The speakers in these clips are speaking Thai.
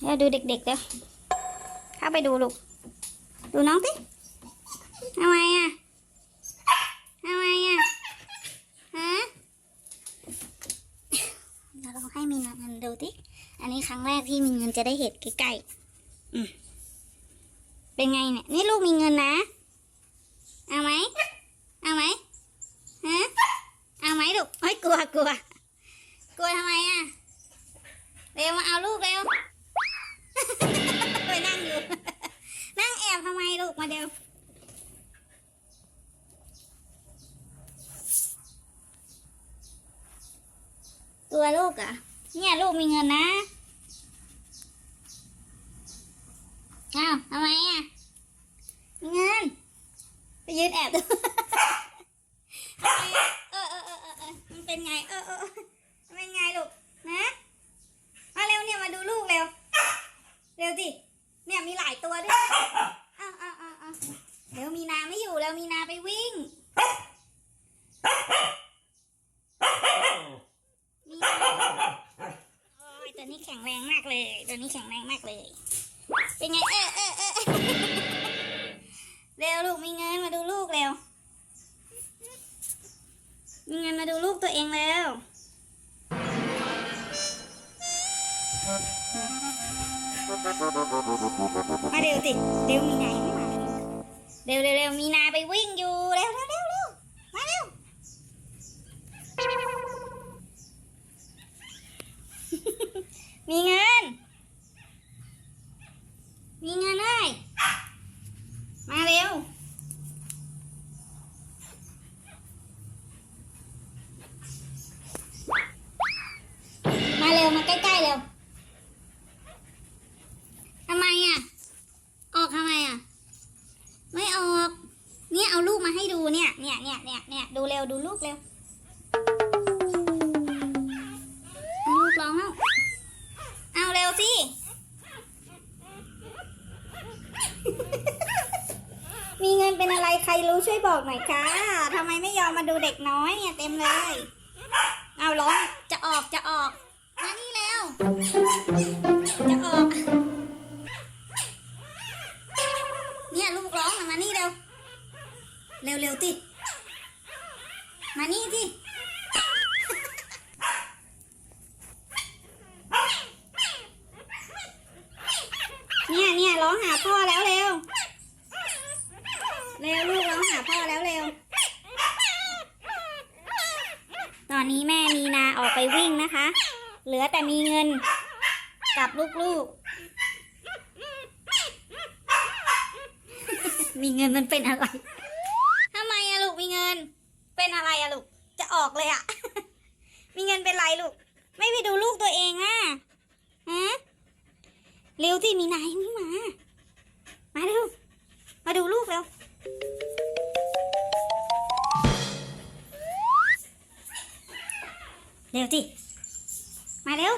เดี๋ยวดูเด็กๆเดี๋ยวเข้าไปดูลูก ดูน้องสิทำไมอะทำไมอะฮะเดี๋ยวเราให้มีเงินดูสิอันนี้ครั้งแรกที่มีเงินจะได้เห็นใกล้ๆอืมเป็นไงเนี่ย นี่ลูกมีเงินนะเอาไหมเอาไหมฮะเอาไหมลูกเฮ้ยกลัวกลัวกลัวทำไมอะ ตัวลูกอะเนี่ยลูกมีเงินนะอ้าวทำไมอะเงินไปยืนแอบดูทำไมอะเออเออเออเออเออมันเป็นไงเออเออเออมันเป็นไงลูกนะมาเร็วเนี่ยมาดูลูกเร็ว เร็วดิเนี่ยมีหลายตัวด้วยอ้าวอ้าวอ้าวอ้าวเดี๋ยวมีนาไม่อยู่แล้วมีนาไปวิ่ง มีนาโอ้ยตัวนี้แข็ง แรงมากเลยตัวนี้แข็งแรงมากเลย เป็นไง เออเออเออเร็วลูกมีเงินมาดูลูกเร็ว มีเงินมาดูลูกตัวเองเร็วมาเร็วสิเร็วมีนายไม่มาเลยเร็วเร็วเร็วมีนาไปวิ่งอยู่เร็วเร็วเร็วเร็วมาเร็ว มีเงิ น มีเงินเลยมาเร็ว มาเร็ว มาใกล้ๆเร็ว ทำไมอะ ออกทำไมอะ ไม่ออก เนี่ยเอาลูกมาให้ดูเนี่ย เนี่ยเนี่ยเนี่ยเนี่ยดูเร็ว ดูลูกเร็ว สิ มีเงินเป็นอะไรใครรู้ช่วยบอกหน่อยค่ะทำไมไม่ยอมมาดูเด็กน้อยเนี่ยเต็มเลย เอาร้องจะออกจะออก มานี่เร็วจะออก เนี่ยลูกร้องมานี่เร็ว เร็วเร็วติมานี่สิเนี่ยเนี่ย ร้องหาพ่อแล้วเร็ว เร็วลูกร้องหาพ่อแล้วเร็ว ตอนนี้แม่มีนาออกไปวิ่งนะคะ เหลือแต่มีเงินกับลูกๆ มีเงินมันเป็นอะไรทำไมอะลูกมีเงิน เป็นอะไรอะลูก จะออกเลยอะ มีเงินเป็นไรลูก ไม่ไปดูลูกตัวเองอะฮะเร็วที่มีนายไม่มามา ร็วจิมาเร็ว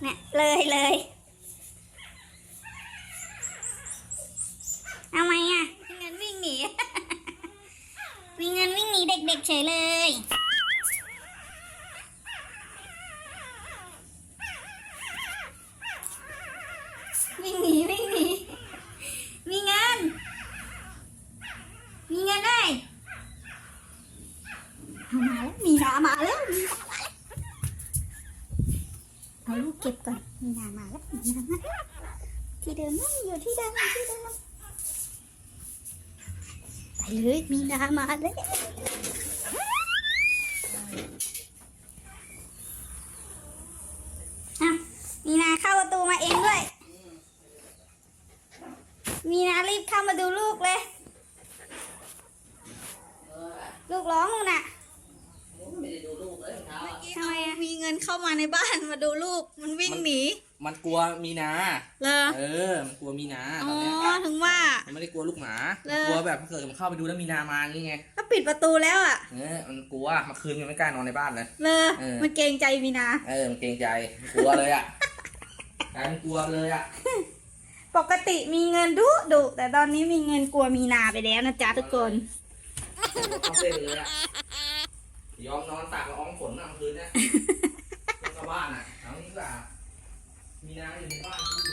เนี่ยเลยเลยเอาไหมอะมีเงินวิ่งหนี มีเงินวิ่งหนีเด็กๆเฉยเลย วิ่งหนีวิ่งหนี มีเงิน มีเงินได้เอามาแล้ว มีนามาแล้ว มีนามาแล้ว เอาลูกเก็บก่อนมีนามาแล้วมีนามาที่เดิมนั่งอยู่ที่เดิมที่เดิมไปเลยมีนามาแล้วอะมีนาเข้าประตูมาเองด้วย มีนารีบเข้ามาดูลูกเลย ลูกร้องนู่นน่ะ ไม่ได้ดูลูกเลยเช้าอะ ทำไมอะ มีเงินเข้ามาในบ้านมาดูลูกมันวิ่งหนีมันกลัวมีนาเหรอเออ มันกลัวมีนาอ๋ตออนเนี้ยถึงว่า มันไม่ได้กลัวลูกหมาเหรอกลัวแบบถ้าเกิดมันเข้าไปดูแล้วมีนามาอย่างงี้ไงก็ปิดประตูแล้วอะ เออมันกลัวเมาคืนมันไม่กล้านอนในบ้านเลย เลยเออ มันเกรงใจมีนา เออมันเกรงใจกลัวเลยอะกลายเป็นกลัวเลยอะปกติมีเงินดุดุแต่ตอนนี้มีเงินกลัวมีนาไปแล้วนะจ๊ะทุกคนต้องเต้นเลยอะยอมนอนตากละอองฝนอะเมื่อคืนเนี่ย Yang 法